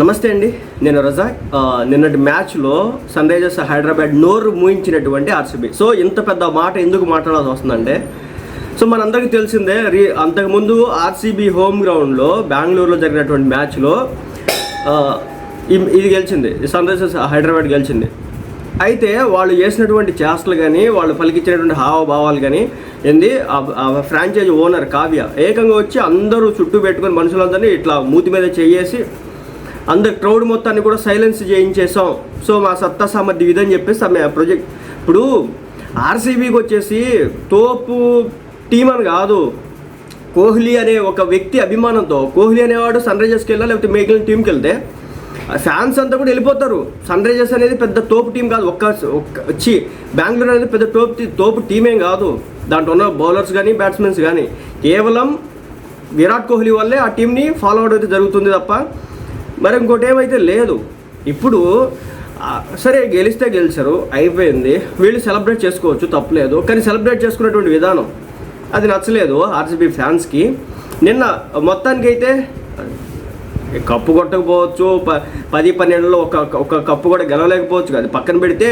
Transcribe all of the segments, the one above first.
నమస్తే అండి. నేను రజాక్ నిన్నటి మ్యాచ్లో సన్ రైజర్స్ హైదరాబాద్ నోరు మూయించినటువంటి ఆర్సీబీ. సో ఇంత పెద్ద మాట ఎందుకు మాట్లాడాల్సి వస్తుందంటే సో మనందరికీ తెలిసిందే రీ అంతకుముందు ఆర్సీబీ హోమ్ గ్రౌండ్లో బెంగళూరులో జరిగినటువంటి మ్యాచ్లో ఇది గెలిచింది. సన్ రైజర్స్ హైదరాబాద్ గెలిచింది. అయితే వాళ్ళు చేసినటువంటి చేష్టలు కానీ వాళ్ళు పలికించినటువంటి హావభావాలు కానీ ఏంది? ఆ- ఫ్రాంచైజ్ ఓనర్ కావ్య ఏకంగా వచ్చి అందరూ చుట్టూ పెట్టుకొని మనుషులందరినీ ఇట్లా మూతి మీద చేయేసి అందరు క్రౌడ్ మొత్తాన్ని కూడా సైలెన్స్ చేయించేసాం సో మా సత్తా సామర్థ్యం ఇదని చెప్పేసి ఆమె ప్రొజెక్ట్ ఇప్పుడు ఆర్సీబీకి వచ్చేసి తోపు టీం అని కాదు. కోహ్లీ అనే ఒక వ్యక్తి అభిమానంతో కోహ్లీ అనేవాడు సన్ రైజర్స్కి వెళ్ళా లేకపోతే మిగిలిన టీంకి వెళ్తే ఫ్యాన్స్ అంతా కూడా వెళ్ళిపోతారు. సన్ రైజర్స్ అనేది పెద్ద తోపు టీం కాదు. ఒక్క ఒక్క వచ్చి బెంగళూరు అనేది పెద్ద తోపు తోపు టీమేం కాదు. దాంట్లో ఉన్న బౌలర్స్ కానీ బ్యాట్స్మెన్స్ కానీ కేవలం విరాట్ కోహ్లీ వల్లే ఆ టీంని ఫాలో అవడం అయితే జరుగుతుంది తప్ప మరి ఇంకోటి ఏమైతే లేదు. ఇప్పుడు సరే గెలిస్తే గెలిచారు అయిపోయింది. వీళ్ళు సెలబ్రేట్ చేసుకోవచ్చు తప్పలేదు. కానీ సెలబ్రేట్ చేసుకున్నటువంటి విధానం అది నచ్చలేదు ఆర్సీబీ ఫ్యాన్స్కి. నిన్న మొత్తానికైతే కప్పు కొట్టకపోవచ్చు ప పది పన్నెండులో ఒక ఒక కప్పు కూడా గెలవలేకపోవచ్చు అది పక్కన పెడితే.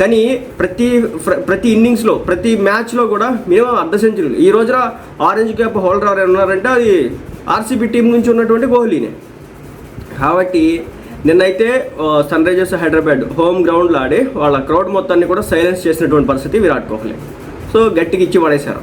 కానీ ప్రతి ప్రతి ఇన్నింగ్స్లో ప్రతి మ్యాచ్లో కూడా మినిమం అర్ధ సెంచరీలు. ఈ రోజున ఆరెంజ్ క్యాప్ హోల్డర్ ఎవరు ఉన్నారంటే అది ఆర్సీబీ టీం నుంచి ఉన్నటువంటి కోహ్లీనే. కాబట్టి నిన్నైతే సన్ రైజర్స్ హైదరాబాద్ హోమ్ గ్రౌండ్లో ఆడి వాళ్ళ క్రౌడ్ మొత్తాన్ని కూడా సైలెన్స్ చేసినటువంటి పరిస్థితి విరాట్ కోహ్లీ. సో గట్టిగా ఇచ్చి పడేశారు.